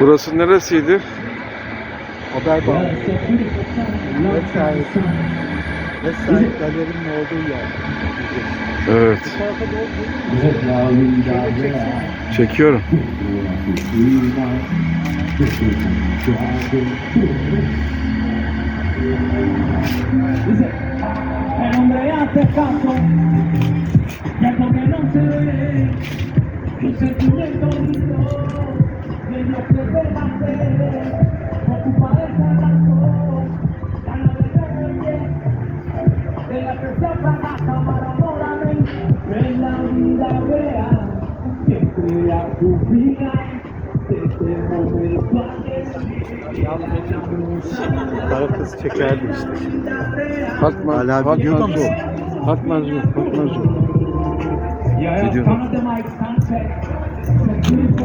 Burası neresiydi? Haber bağlı. Vesait. Vesait galerinin olduğu yer. Evet. Çekiyorum. El hombre hace caso, Kara kız çekerdi işte. Fatma, Hala Fatma videoda mı? Zu. Fatma Zu, Fatma Zu. Yeah, Video.